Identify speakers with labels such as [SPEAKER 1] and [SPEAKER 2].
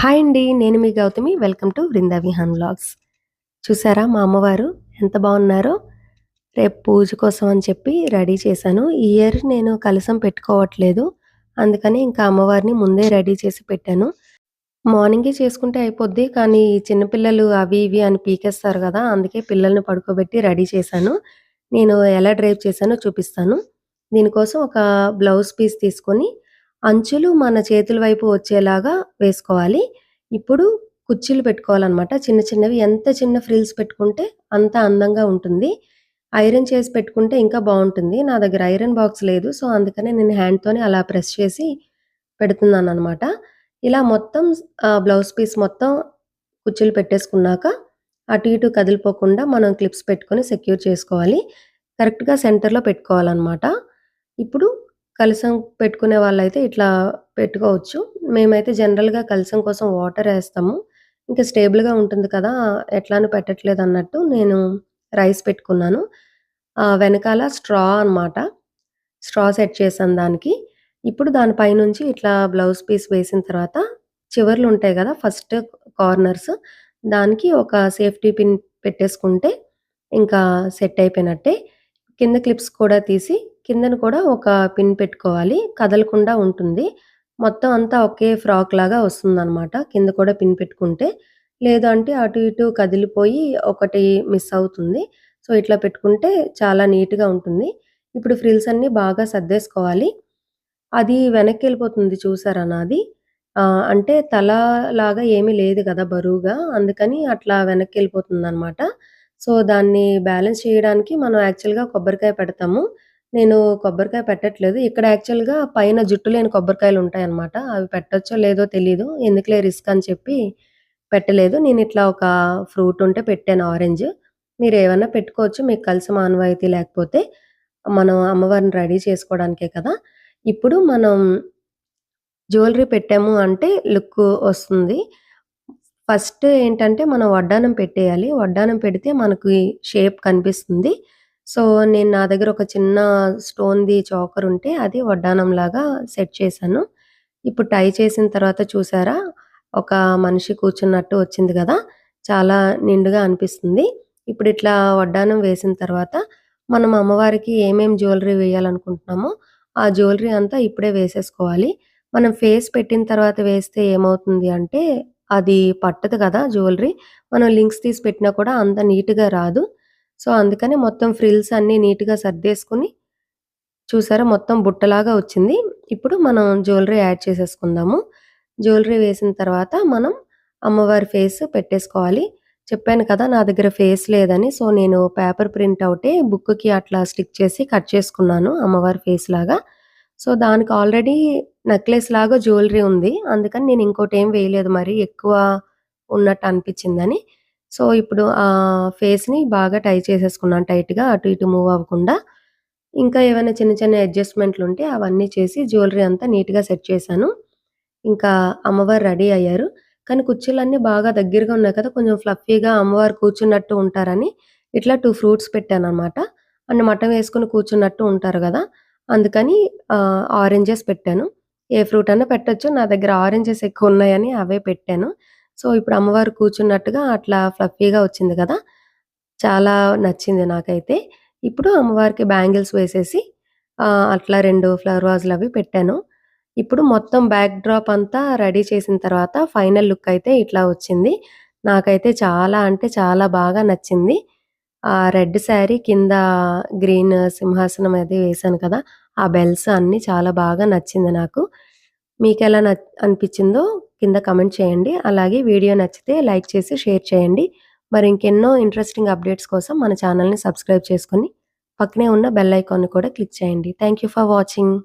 [SPEAKER 1] Hi అండి. నేను మీ Gautami. Welcome to Vrinda Vihaan vlogs. చూసారా మా అమ్మవారు ఎంత బాగున్నారో? రేపు పూజ కోసం అని చెప్పి రెడీ చేశాను. ఈ ఇయర్ నేను కలసం పెట్టుకోవట్లేదు. అందుకని ఇంకా అమ్మవారిని ముందే రెడీ చేసి పెట్టాను. మార్నింగే చేసుకుంటే అయిపోద్ది. కానీ చిన్నపిల్లలు అవి ఇవి అని పీకేస్తారు కదా అందుకే పిల్లల్ని పడుకోబెట్టి రెడీ చేశాను. నేను ఎలా డ్రైవ్ చేశానో చూపిస్తాను. దీనికోసం ఒక బ్లౌజ్ పీస్ తీసుకొని అంచులు మన చేతుల వైపు వచ్చేలాగా వేసుకోవాలి. ఇప్పుడు కుర్చీలు పెట్టుకోవాలన్నమాట చిన్న చిన్నవి ఎంత చిన్న ఫ్రిల్స్ పెట్టుకుంటే అంత అందంగా ఉంటుంది. ఐరన్ చేసి పెట్టుకుంటే ఇంకా బాగుంటుంది నా దగ్గర ఐరన్ బాక్స్ లేదు. సో, అందుకనే నేను హ్యాండ్‌తోనే అలా ప్రెస్ చేసి పెడుతున్నాను అనమాట ఇలా మొత్తం బ్లౌజ్ పీస్ మొత్తం కుర్చీలు పెట్టేసుకున్నాక అటు ఇటు కదిలిపోకుండా మనం క్లిప్స్ పెట్టుకొని సెక్యూర్ చేసుకోవాలి. కరెక్ట్‌గా సెంటర్‌లో పెట్టుకోవాలన్నమాట ఇప్పుడు కలసం పెట్టుకునే వాళ్ళైతే ఇట్లా పెట్టుకోవచ్చు. మేమైతే జనరల్‌గా కలసం కోసం వాటర్ వేస్తాము ఇంకా స్టేబుల్‌గా ఉంటుంది కదా! ఎట్లానూ పెట్టట్లేదు అన్నట్టు నేను రైస్ పెట్టుకున్నాను. వెనకాల స్ట్రా అనమాట. స్ట్రా సెట్ చేశాను దానికి. ఇప్పుడు దానిపైనుంచి ఇట్లా బ్లౌజ్ పీస్ వేసిన తర్వాత చివర్లు ఉంటాయి కదా ఫస్ట్ కార్నర్స్ దానికి ఒక సేఫ్టీ పిన్ పెట్టేసుకుంటే ఇంకా సెట్ అయిపోయినట్టే. కింద క్లిప్స్ కూడా తీసి కిందన కూడా ఒక పిన్ పెట్టుకోవాలి. కదలకుండా ఉంటుంది. మొత్తం అంతా ఒకే ఫ్రాక్ లాగా వస్తుందనమాట. కింద కూడా పిన్ పెట్టుకుంటే. లేదు అంటే అటు ఇటు కదిలిపోయి ఒకటి మిస్ అవుతుంది. సో, ఇట్లా పెట్టుకుంటే చాలా నీట్‌గా ఉంటుంది. ఇప్పుడు ఫ్రిల్స్ అన్నీ బాగా సర్దేసుకోవాలి. అది వెనక్కెళ్ళిపోతుంది చూసారా నాది? అంటే తల లాగా ఏమీ లేదు కదా బరువుగా. అందుకని అట్లా వెనక్కి వెళ్ళిపోతుంది అనమాట సో, దాన్ని బ్యాలెన్స్ చేయడానికి మనం యాక్చువల్‌గా కొబ్బరికాయ పెడతాము. నేను కొబ్బరికాయ పెట్టట్లేదు. ఇక్కడ యాక్చువల్‌గా పైన జుట్టు లేని కొబ్బరికాయలు ఉంటాయన్నమాట అవి పెట్టచ్చో లేదో తెలీదు. ఎందుకులే రిస్క్ అని చెప్పి పెట్టలేదు. నేను ఇట్లా ఒక ఫ్రూట్ ఉంటే పెట్టాను ఆరెంజ్. మీరు ఏమన్నా పెట్టుకోవచ్చు. మీకు కలిసి మానవాయితీ లేకపోతే. మనం అమ్మవారిని రెడీ చేసుకోవడానికే కదా! ఇప్పుడు మనం జ్యువెలరీ పెట్టాము అంటే లుక్ వస్తుంది. ఫస్ట్ ఏంటంటే మనం వడ్డానం పెట్టేయాలి. వడ్డానం పెడితే మనకి షేప్ కనిపిస్తుంది. సో, నేను నా దగ్గర ఒక చిన్న స్టోన్‌ది చాకర్ ఉంటే అది వడ్డానం లాగా సెట్ చేశాను. ఇప్పుడు టై చేసిన తర్వాత చూసారా? ఒక మనిషి కూర్చున్నట్టు వచ్చింది కదా చాలా నిండుగా అనిపిస్తుంది. ఇప్పుడు ఇట్లా వడ్డానం వేసిన తర్వాత మనం అమ్మవారికి ఏమేం జ్యువెలరీ వేయాలనుకుంటున్నామో ఆ జ్యువెలరీ అంతా ఇప్పుడే వేసేసుకోవాలి. మనం ఫేస్ పెట్టిన తర్వాత వేస్తే ఏమవుతుంది అంటే అది పట్టదు కదా జ్యువెలరీ. మనం లింక్స్ తీసి పెట్టినా కూడా అంత నీట్‌గా రాదు. సో, అందుకని మొత్తం ఫ్రిల్స్ అన్నీ నీట్‌గా సర్దేసుకుని చూసారా మొత్తం బుట్టలాగా వచ్చింది. ఇప్పుడు మనం జ్యువెలరీ యాడ్ చేసేసుకుందాము. జ్యువెలరీ వేసిన తర్వాత మనం అమ్మవారి ఫేస్ పెట్టేసుకోవాలి. చెప్పాను కదా! నా దగ్గర ఫేస్ లేదని. సో, నేను పేపర్ ప్రింట్ అవుటే బుక్‌కి అట్లా స్టిక్ చేసి కట్ చేసుకున్నాను అమ్మవారి ఫేస్ లాగా. సో, దానికి ఆల్రెడీ నెక్లెస్ లాగా జ్యువెలరీ ఉంది. అందుకని నేను ఇంకోటి ఏం వేయలేదు మరి ఎక్కువ ఉన్నట్టు అనిపించిందని సో, ఇప్పుడు ఆ ఫేస్‌ని బాగా టై చేసేసుకున్నాను టైట్‌గా అటు ఇటు మూవ్ అవ్వకుండా. ఇంకా ఏమైనా చిన్న చిన్న అడ్జస్ట్మెంట్లు ఉంటే అవన్నీ చేసి జ్యువెలరీ అంతా నీట్‌గా సెట్ చేశాను. ఇంకా అమ్మవారు రెడీ అయ్యారు. కానీ కుర్చీలన్నీ బాగా దగ్గరగా ఉన్నాయి కదా! కొంచెం ఫ్లఫీగా అమ్మవారు కూర్చున్నట్టు ఉంటారని ఇట్లా టూ ఫ్రూట్స్ పెట్టాను అనమాట అండ్ మటన్ వేసుకుని కూర్చున్నట్టు ఉంటారు కదా అందుకని ఆరెంజెస్ పెట్టాను. ఏ ఫ్రూట్ అన్నా పెట్టొచ్చు. నా దగ్గర ఆరెంజెస్ ఎక్కువ ఉన్నాయని అవే పెట్టాను. సో, ఇప్పుడు అమ్మవారు కూర్చున్నట్టుగా అట్లా ఫ్లఫీగా వచ్చింది కదా చాలా నచ్చింది నాకైతే. ఇప్పుడు అమ్మవారికి బ్యాంగిల్స్ వేసేసి అట్లా రెండు ఫ్లవర్ వాజ్‌లవి పెట్టాను. ఇప్పుడు మొత్తం బ్యాక్ డ్రాప్ అంతా రెడీ చేసిన తర్వాత ఫైనల్ లుక్ అయితే ఇట్లా వచ్చింది. నాకైతే చాలా అంటే చాలా బాగా నచ్చింది. ఆ రెడ్ శారీ కింద గ్రీన్ సింహాసనం అది వేశాను కదా! ఆ బెల్స్ అన్నీ చాలా బాగా నచ్చింది నాకు. మీకెలా న అనిపించిందో కింద కమెంట్ చేయండి. అలాగే వీడియో నచ్చితే లైక్ చేసి షేర్ చేయండి. మరి ఇంకెన్నో ఇంట్రెస్టింగ్ అప్డేట్స్ కోసం మన ఛానల్ని సబ్స్క్రైబ్ చేసుకొని పక్కనే ఉన్న బెల్ ఐకాన్‌ని కూడా క్లిక్ చేయండి. Thank you for watching.